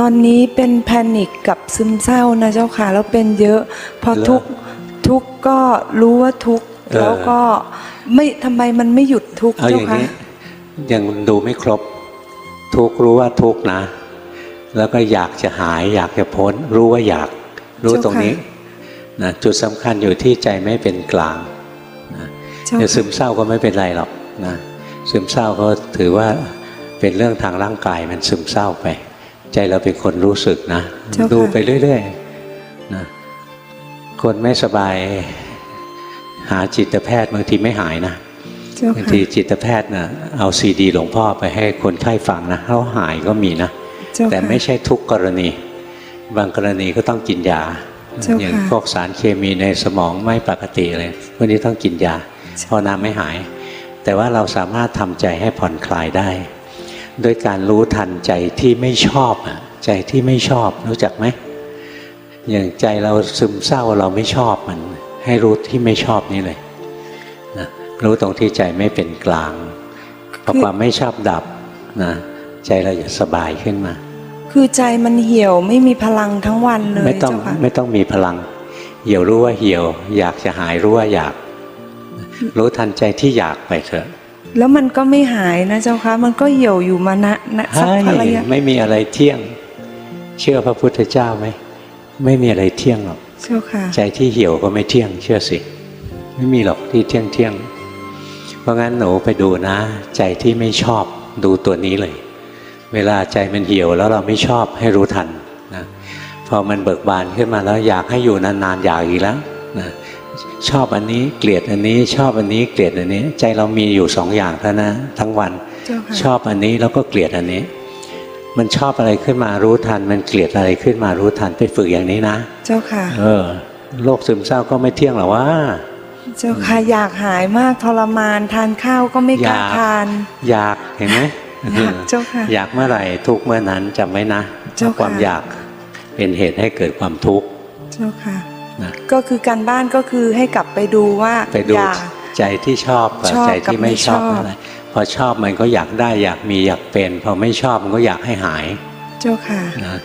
ตอนนี้เป็นแพนิคกับซึมเศร้านะเจ้าค่ะ แล้วเป็นเยอะ พอเหรอทุกข์ทุกข์ก็รู้ว่าทุกข์เออแล้วก็ไม่ทำไมมันไม่หยุดทุกข์เอาอเจ้าย่างค่ะนี้ยังดูไม่ครบ ทุกข์รู้ว่าทุกข์นะ แล้วก็อยากจะหาย อยากจะพ้น รู้ว่าอยากรู้เจ้าค่ะตรงนี้นะจุดสำคัญอยู่ที่ใจไม่เป็นกลางนะเจ้าจะซึค่ะมเศร้าก็ไม่เป็นไรหรอกนะซึมเศร้าก็ถือว่าเป็นเรื่องทางร่างกายมันซึมเศร้าไป ใจเราเป็นคนรู้สึกนะเจ้าค่ะดูไปเรื่อยๆนะคนไม่สบาย หาจิตแพทย์บางทีไม่หายนะเจ้าบางค่ะทีจิตแพทย์นะเอาซีดีหลวงพ่อไปให้คนไข้ฟังนะเขาหายก็มีนะเจ้าแต่ค่ะไม่ใช่ทุกกรณี บางกรณีก็ต้องกินยาเจ้าค่ะอย่างพวกสารเคมีในสมองไม่ปกติเลยพวกนี้ต้องกินยาเพราะน้ำไม่หาย แต่ว่าเราสามารถทำใจให้ผ่อนคลายได้ โดยการรู้ทันใจที่ไม่ชอบอะใจที่ไม่ชอบรู้จักไหมอย่างใจเราซึมเศร้าเราไม่ชอบมัน ให้รู้ที่ไม่ชอบนี่เลยนะรู้ตรงที่ใจไม่เป็นกลางพอความไม่ชอบดับนะใจเราจะสบายขึ้นมา คือใจมันเหี่ยวไม่มีพลังทั้งวันเลยไม่ต้องเจ้าค่ะไม่ต้องมีพลัง เหี่ยวรู้ว่าเหี่ยว อยากจะหายรู้ว่าอยาก รู้ทันใจที่อยากไปเถอะ แล้วมันก็ไม่หายนะเจ้าค่ะมันก็เหี่ยวอยู่มานะนะสักให้ระยะไม่มีอะไรเที่ยง เชื่อพระพุทธเจ้าไหมไม่มีอะไรเที่ยงหรอกเจ้าค่ะ ใจที่เหี่ยวก็ไม่เที่ยง เชื่อสิ ไม่มีหรอกที่เที่ยงเที่ยง เพราะงั้นหนูไปดูนะ ใจที่ไม่ชอบดูตัวนี้เลย เวลาใจมันเหี่ยวแล้วเราไม่ชอบให้รู้ทันนะพอมันเบิกบานขึ้นมาแล้วอยากให้อยู่นานๆอยากอีกแล้ว นะชอบอันนี้เกลียดอันนี้ ชอบอันนี้เกลียดอันนี้ ใจเรามีอยู่สองอย่างเท่านั้นทั้งวันเจ้าค่ะชอบอันนี้แล้วก็เกลียดอันนี้ มันชอบอะไรขึ้นมารู้ทัน มันเกลียดอะไรขึ้นมารู้ทันไปฝึกอย่างนี้นะ เจ้าค่ะ เออโรคซึมเศร้าก็ไม่เที่ยงหรอกว่า เจ้าค่ะอยากหายมากทรมานทานข้าวก็ไม่กล้าอยากทาน อยากเห็นไหมอยากเจ้าค่ะอยากเมื่อไหร่ทุกเมื่อนั้นจำไว้นะเจ้าค่ะความอยากเป็นเหตุให้เกิดความทุกข์เจ้าค่ะ นะก็คือการบ้านก็คือให้กลับไปดูว่าไปดูอยากใจที่ชอบกับชอบใจที่ไม่ชอบกับไม่ชอบอะไรพอชอบมันก็อยากได้อยากมีอยากเป็น พอไม่ชอบมันก็อยากให้หาย เจ้าค่ะนะ